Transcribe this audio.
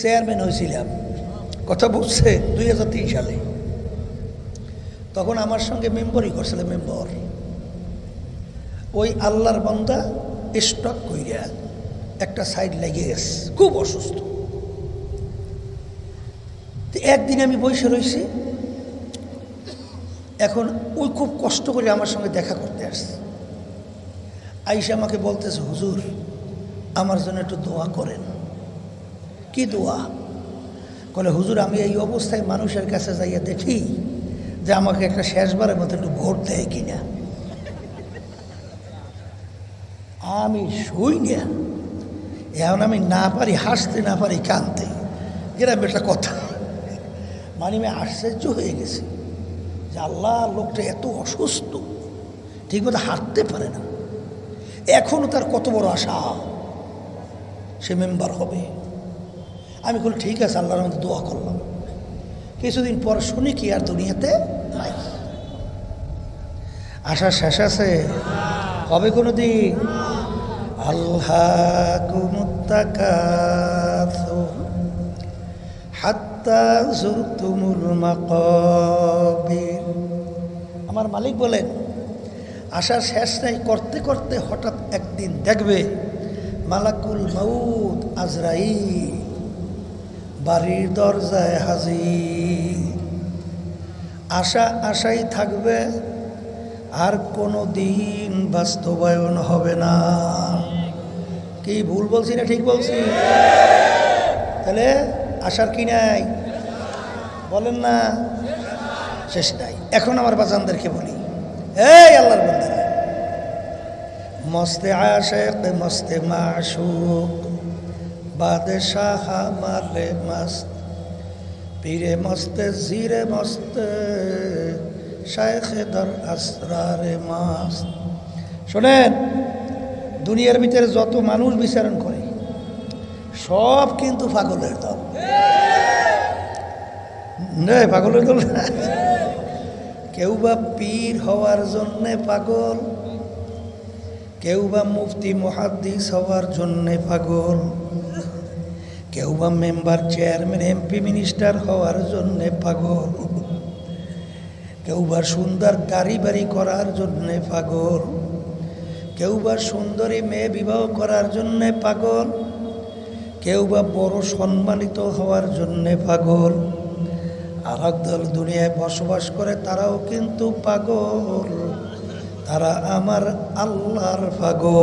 Chairman হয়েছিলাম। কথা বুঝছে দুই হাজার তিন সালে। তখন আমার সঙ্গে মেম্বরই করছিল, মেম্বর। ওই আল্লাহর বান্দা স্টক কইরা একটা সাইড লেগে গেছে, খুব অসুস্থ। একদিন আমি বসে রয়েছি এখন ওই খুব কষ্ট করে আমার সঙ্গে দেখা করতে আসছে। আইসা আমাকে বলতেছে, হুজুর, আমার জন্য একটু দোয়া করেন। কি দোয়া? বলে হুজুর, আমি এই অবস্থায় মানুষের কাছে যাইয়া দেখি যে আমাকে একটা শেষবারের মতো একটু ভোট দেয় কিনা। আমি শুই না। এখন আমি না পারি, হাসতে না পারি কানতে এরকম একটা কথা। মানে আমি আশ্চর্য হয়ে গেছি যে আল্লাহ লোকটা এত অসুস্থ ঠিকমতো হাঁটতে পারে না। এখনও তার কত বড় আশা। সে মেম্বার হবে। আমি বলি ঠিক আছে, আল্লাহর মধ্যে দোয়া করলাম। কিছুদিন পর শুনি কি আর দুনিয়াতে নাই। আশা শেষ আছে? হবে কোনো দিন আল্লাহ আমার মালিক বলেন আশার শেষ নাই করতে করতে হঠাৎ একদিন দেখবে মালাকুল মাউদ আজরাই বাড়ির দরজায় হাজির। আশা আশাই থাকবে, আর কোনো দিন বাস্তবায়ন হবে না। কি ভুল বলছি না ঠিক বলছি? তাহলে আশার কি নাই? বলেন না, শেষ নাই। এখন আমার বাজানদেরকে বলি। এই আল্লাহর বন্ধুরা মস্তে আশেক, মস্তে মাশুক। বাদশাহ মালে মস্ত, পীরে মস্তে, জিরে মস্তে, শায়েখে দর আসরারে মাস্ত। শোনেন, দুনিয়ার ভিতরে যত মানুষ বিচারণ করে, সব কিন্তু পাগলের দল। না পাগলের দল কেউ বা পীর হওয়ার জন্যে পাগল, কেউ বা মুফতি, মহাদ্দিস হওয়ার জন্যে পাগল। বা মেম্বার, চেয়ারম্যান, এমপি, মিনিস্টার হওয়ার জন্যে পাগল। কেউ বা সুন্দর বাড়ি করার জন্যে পাগল। কেউ বা সুন্দরী মেয়ে বিবাহ করার জন্যে পাগল। কেউ বা বড় সম্মানিত হওয়ার জন্যে পাগল। আর দল দুনিয়ায় বসবাস করে তারাও কিন্তু পাগল। তারা আমার আল্লাহর পাগল।